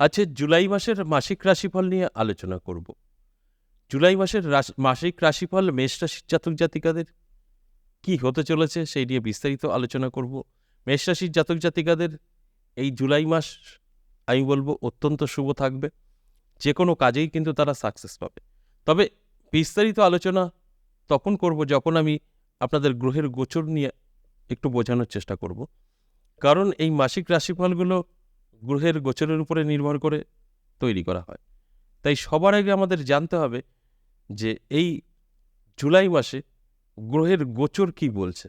আচ্ছা জুলাই মাসের মাসিক রাশিফল নিয়ে আলোচনা করব। জুলাই মাসের মাসিক রাশিফল মেষ রাশির জাতক জাতিকাদের কি হতে চলেছে সেই নিয়ে বিস্তারিত আলোচনা করব। মেষ রাশির জাতক জাতিকাদের এই জুলাই মাস, আমি বলব, অত্যন্ত শুভ থাকবে। যে কোনো কাজেই কিন্তু তারা সাকসেস পাবে। তবে বিস্তারিত আলোচনা তখন করব যখন আমি আপনাদের গ্রহের গোচর নিয়ে একটু বোঝানোর চেষ্টা করব। কারণ এই মাসিক রাশিফলগুলো গ্রহের গোচরের উপরে নির্ভর করে তৈরি করা হয়। তাই সবার আগে আমাদের জানতে হবে যে এই জুলাই মাসে গ্রহের গোচর কি বলছে।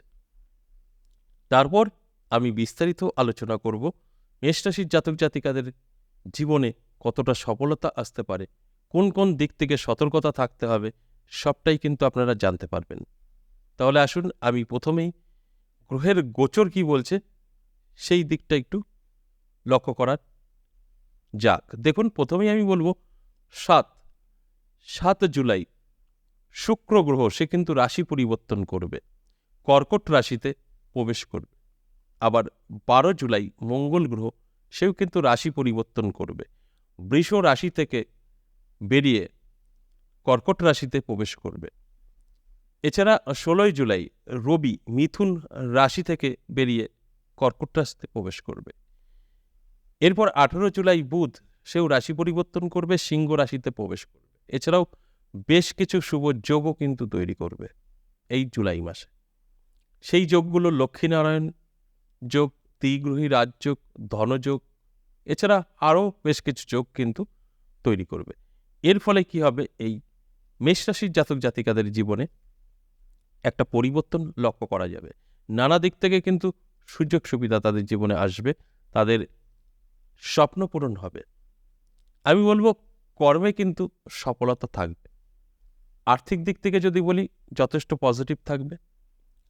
তারপর আমি বিস্তারিত আলোচনা করব মেষরাশির জাতক জাতিকাদের জীবনে কতটা সফলতা আসতে পারে, কোন কোন দিক থেকে সতর্কতা থাকতে হবে, সবটাই কিন্তু আপনারা জানতে পারবেন। তাহলে আসুন আমি প্রথমেই গ্রহের গোচর কি বলছে সেই দিকটা একটু লক্ষ্য করার যাক। দেখুন, প্রথমেই আমি বলব, সাত সাত জুলাই, শুক্র গ্রহ, সে কিন্তু রাশি পরিবর্তন করবে। কর্কট রাশিতে প্রবেশ করবে। আবার বারো জুলাই, মঙ্গল গ্রহ, সেও কিন্তু রাশি পরিবর্তন করবে। বৃষ রাশি থেকে বেরিয়ে কর্কট রাশিতে প্রবেশ করবে। এছাড়া ষোলোই জুলাই, রবি মিথুন রাশি থেকে বেরিয়ে কর্কট রাশিতে প্রবেশ করবে। এরপর আঠেরো জুলাই বুধ সেও রাশি পরিবর্তন করবে, সিংহ রাশিতে প্রবেশ করবে। এছাড়াও বেশ কিছু শুভ যোগও কিন্তু তৈরি করবে এই জুলাই মাসে। সেই যোগগুলো লক্ষ্মীনারায়ণ যোগ ত্রিগ্রহী রাজযোগ ধনযোগ এছাড়া আরও বেশ কিছু যোগ কিন্তু তৈরি করবে। এর ফলে কি হবে? এই মেষরাশির জাতক জাতিকাদের জীবনে একটা পরিবর্তন লক্ষ্য করা যাবে। নানা দিক থেকে কিন্তু সুযোগ সুবিধা তাদের জীবনে আসবে। তাদের স্বপ্ন পূরণ হবে। আমি বলব, কর্মে কিন্তু সফলতা থাকবে। আর্থিক দিক থেকে যদি বলি, যথেষ্ট পজিটিভ থাকবে।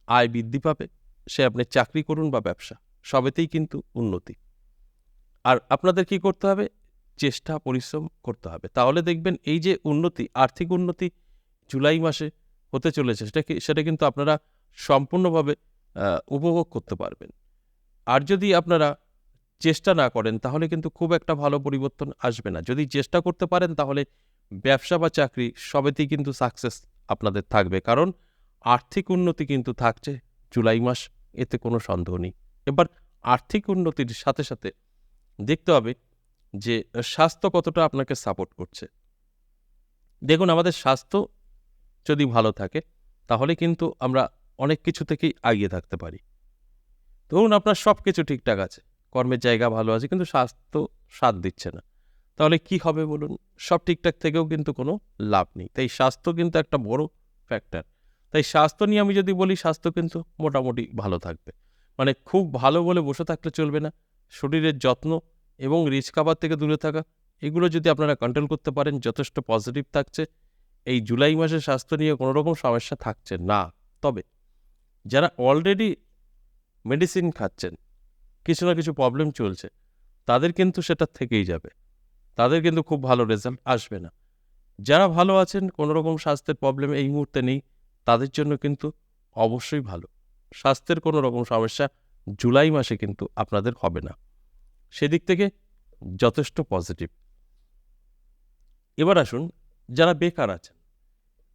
আয় বৃদ্ধি পাবে। সে আপনি চাকরি করুন বা ব্যবসা, সবেতেই কিন্তু উন্নতি। আর আপনাদের কি করতে হবে? চেষ্টা, পরিশ্রম করতে হবে। তাহলে দেখবেন, এই যে উন্নতি, আর্থিক উন্নতি জুলাই মাসে হতে চলেছে, সেটা সেটা কিন্তু আপনারা সম্পূর্ণভাবে উপভোগ করতে পারবেন। আর যদি আপনারা চেষ্টা না করেন, তাহলে কিন্তু খুব একটা ভালো পরিবর্তন আসবে না। যদি চেষ্টা করতে পারেন, তাহলে ব্যবসা বা চাকরি সবেতেই কিন্তু সাকসেস আপনাদের থাকবে। কারণ আর্থিক উন্নতি কিন্তু থাকছে, জুলাই মাস, এতে কোনো সন্দেহ নেই। এবার আর্থিক উন্নতির সাথে সাথে দেখতে হবে যে, স্বাস্থ্য কতটা আপনাকে সাপোর্ট করছে। দেখুন, আমাদের স্বাস্থ্য যদি ভালো থাকে, তাহলে কিন্তু আমরা অনেক কিছু থেকেই আগিয়ে থাকতে পারি। ধরুন, আপনার সব কিছু ঠিকঠাক আছে। কর্মের জায়গা ভালো আছে, কিন্তু স্বাস্থ্য সাথ দিচ্ছে না। তাহলে কি হবে বলুন? সব ঠিকঠাক থেকেও কিন্তু কোনো লাভ নেই। তাই স্বাস্থ্য কিন্তু একটা বড় ফ্যাক্টর তাই স্বাস্থ্য নিয়ে আমি যদি বলি, স্বাস্থ্য কিন্তু মোটামুটি ভালো থাকবে। মানে খুব ভালো বলে বসে থাকলে চলবে না। শরীরের যত্ন এবং রিচ খাবার থেকে দূরে থাকা, এগুলো যদি আপনারা কন্ট্রোল করতে পারেন, যথেষ্ট পজিটিভ থাকছে। এই জুলাই মাসে স্বাস্থ্য নিয়ে কোনো রকম সমস্যা থাকছে না। তবে যারা অলরেডি মেডিসিন খাচ্ছেন কিছু না কিছু প্রবলেম চলছে। তাদের কিন্তু সেটা থেকেই যাবে। তাদের কিন্তু খুব ভালো রেজাল্ট আসবে না। যারা ভালো আছেন কোনো রকম স্বাস্থ্যের প্রবলেম এই মুহূর্তে নেই, তাদের জন্য কিন্তু অবশ্যই ভালো। স্বাস্থ্যের কোনো রকম সমস্যা জুলাই মাসে কিন্তু আপনাদের হবে না। সেদিক থেকে যথেষ্ট পজিটিভ এবার আসুন, যারা বেকার আছেন,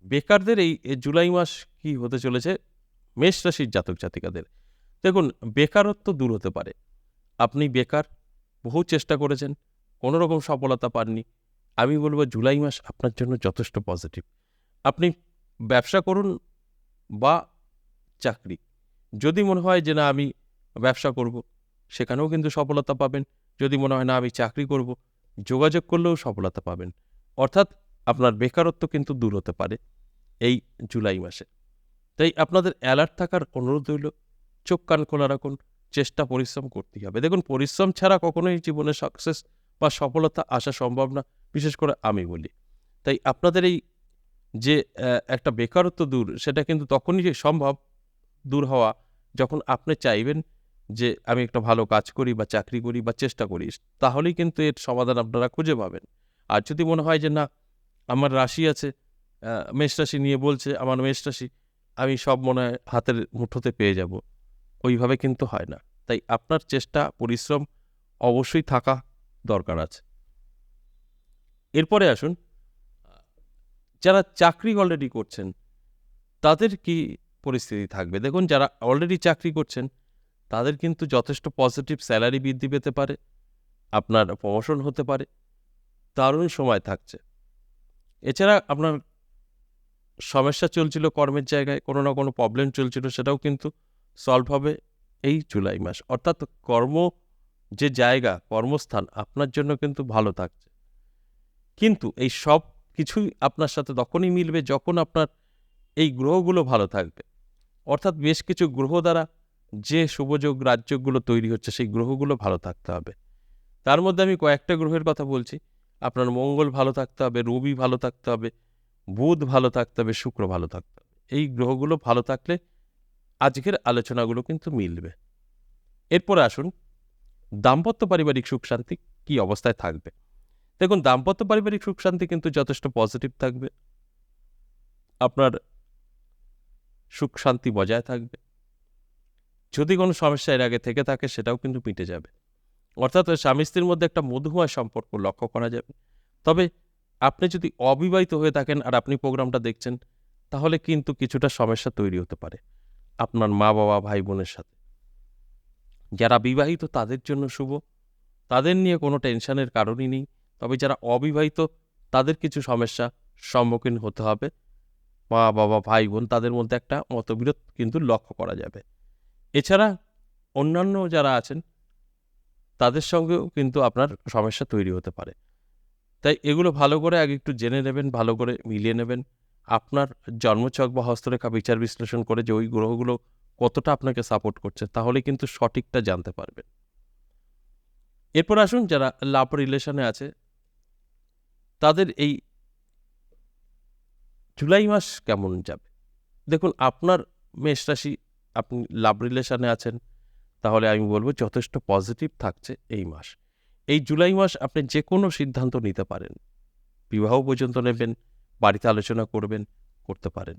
বেকারদের এই জুলাই মাস কি হতে চলেছে? মেষ রাশির জাতক জাতিকাদের দেখুন, বেকারত্ব দূর হতে পারে। আপনি বেকার, বহু চেষ্টা করেছেন কোনো রকম সফলতা পাননি। আমি বলব জুলাই মাস আপনার জন্য যথেষ্ট পজিটিভ আপনি ব্যবসা করুন বা চাকরি। যদি মনে হয় যে না, আমি ব্যবসা করব, সেখানেও কিন্তু সফলতা পাবেন। যদি মনে হয় না, আমি চাকরি করব, যোগাযোগ করলেও সফলতা পাবেন। অর্থাৎ আপনার বেকারত্ব কিন্তু দূর হতে পারে এই জুলাই মাসে। তাই আপনাদের অ্যালার্ট থাকার অনুরোধ রইল চোখ কান খোলা রাখুন, চেষ্টা পরিশ্রম করতেই হবে। দেখুন, পরিশ্রম ছাড়া কখনোই জীবনে সাকসেস বা সফলতা আসা সম্ভব না, বিশেষ করে আমি বলি। তাই আপনাদের এই যে একটা বেকারত্ব দূর, সেটা কিন্তু তখনই সম্ভব দূর হওয়া, যখন আপনি চাইবেন যে, আমি একটা ভালো কাজ করি বা চাকরি করি বা চেষ্টা করি, তাহলেই কিন্তু এর সমাধান আপনারা খুঁজে পাবেন। আর যদি মনে হয় যে, না, আমার রাশি আছে মেষ রাশি নিয়ে বলছে, আমার মেষ রাশি, আমি সব মনে হয় হাতের মুঠোতে পেয়ে যাব। ওইভাবে কিন্তু হয় না। তাই আপনার চেষ্টা, পরিশ্রম অবশ্যই থাকা দরকার আছে। এরপরে আসুন, যারা চাকরি অলরেডি করছেন, তাদের কি পরিস্থিতি থাকবে? দেখুন, যারা অলরেডি চাকরি করছেন, তাদের কিন্তু যথেষ্ট পজিটিভ স্যালারি বৃদ্ধি পেতে পারে, আপনার প্রমোশন হতে পারে, দারুণ সময় থাকছে। এছাড়া আপনার সমস্যা চলছিল কর্মের জায়গায়, কোনো না কোনো প্রবলেম চলছিল, সেটাও কিন্তু সলভ হবে এই জুলাই মাস। অর্থাৎ কর্ম যে জায়গা, কর্মস্থান আপনার জন্য কিন্তু ভালো থাকছে। কিন্তু এই সব কিছুই আপনার সাথে তখনই মিলবে যখন আপনার এই গ্রহগুলো ভালো থাকবে। অর্থাৎ বেশ কিছু গ্রহ দ্বারা যে শুভযোগ রাজ্যগুলো তৈরি হচ্ছে, সেই গ্রহগুলো ভালো থাকতে হবে। তার মধ্যে আমি কয়েকটা গ্রহের কথা বলছি। আপনার মঙ্গল ভালো থাকতে হবে, রবি ভালো থাকতে হবে, বুধ ভালো থাকতে হবে, শুক্র ভালো থাকতে হবে। এই গ্রহগুলো ভালো থাকলে আজকের আলোচনাগুলো কিন্তু মিলবে। এরপরে আসুন, দাম্পত্য পারিবারিক সুখ শান্তি কী অবস্থায় থাকবে? দেখুন, দাম্পত্য পারিবারিক সুখ শান্তি কিন্তু যথেষ্ট পজিটিভ থাকবে। আপনার সুখ শান্তি বজায় থাকবে। যদি কোনো সমস্যা এর আগে থেকে থাকে, সেটাও কিন্তু মিটে যাবে। অর্থাৎ স্বামী স্ত্রীর মধ্যে একটা মধুময় সম্পর্ক লক্ষ্য করা যাবে। তবে আপনি যদি অবিবাহিত হয়ে থাকেন আর আপনি প্রোগ্রামটা দেখছেন, তাহলে কিন্তু কিছুটা সমস্যা তৈরি হতে পারে। আপনার মা বাবা ভাই বোনের সাথে। যারা বিবাহিত, তাদের জন্য শুভ। তাদের নিয়ে কোনো টেনশনের কারণই নেই। তবে যারা অবিবাহিত, তাদের কিছু সমস্যা সম্মুখীন হতে হবে। মা বাবা ভাই বোন তাদের মধ্যে একটা মতবিরোধ কিন্তু লক্ষ্য করা যাবে। এছাড়া অন্যান্য যারা আছেন, তাদের সঙ্গেও কিন্তু আপনার সমস্যা তৈরি হতে পারে। তাই এগুলো ভালো করে আগে একটু জেনে নেবেন, ভালো করে মিলিয়ে নেবেন। আপনার জন্মছক বা হস্তরেখা বিচার বিশ্লেষণ করে যে ওই গ্রহগুলো কতটা আপনাকে সাপোর্ট করছে, তাহলে কিন্তু সঠিকটা জানতে পারবেন। এরপর আসুন যারা লাভ রিলেশনে আছে, তাদের এই জুলাই মাস কেমন যাবে? দেখুন, আপনার মেষ রাশি, আপনি লাভ রিলেশনে আছেন, তাহলে আমি বলব যথেষ্ট পজিটিভ থাকছে এই মাস। এই জুলাই মাস আপনি যে কোনো সিদ্ধান্ত নিতে পারেন। বিবাহ পর্যন্ত নেবেন বাড়িতে আলোচনা করবেন, করতে পারেন।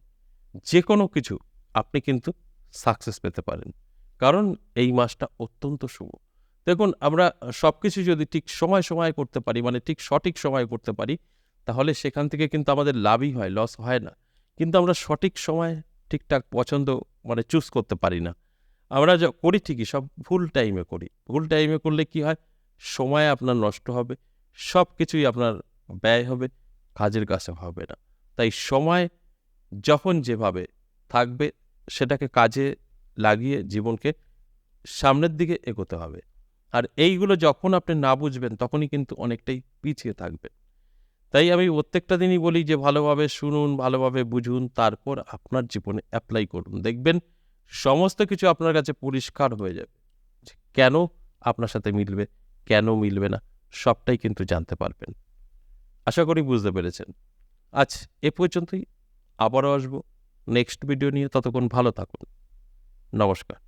যে কোনো কিছু আপনি কিন্তু সাকসেস পেতে পারেন। কারণ এই মাসটা অত্যন্ত শুভ। দেখুন, আমরা সব কিছু যদি ঠিক সময় সময় করতে পারি মানে ঠিক সঠিক সময় করতে পারি, তাহলে সেখান থেকে কিন্তু আমাদের লাভই হয় লস হয় না। কিন্তু আমরা সঠিক সময় ঠিকঠাক পছন্দ মানে চুজ করতে পারি না। আমরা যা করি ঠিকই, সব ভুল টাইমে করি। ভুল টাইমে করলে কি হয়? সময় আপনার নষ্ট হবে সব কিছুই আপনার ব্যয় হবে। কাজের কাছে হবে না। তাই সময় যখন যেভাবে থাকবে, সেটাকে কাজে লাগিয়ে জীবনকে সামনের দিকে এগোতে হবে। আর এইগুলো যখন আপনি না বুঝবেন, তখনই কিন্তু অনেকটাই পিছিয়ে থাকবেন। তাই আমি প্রত্যেকটা দিনই বলি যে, ভালোভাবে শুনুন, ভালোভাবে বুঝুন, তারপর আপনার জীবনে অ্যাপ্লাই করুন। দেখবেন সমস্ত কিছু আপনার কাছে পরিষ্কার হয়ে যাবে। কেন আপনার সাথে মিলবে, কেন মিলবে না, সবটাই কিন্তু জানতে পারবেন। আশা করি বুঝতে পেরেছেন। আজ এ পর্যন্তই। আবারও আসব। নেক্সট ভিডিও নিয়ে ততক্ষণ ভালো থাকুন। নমস্কার।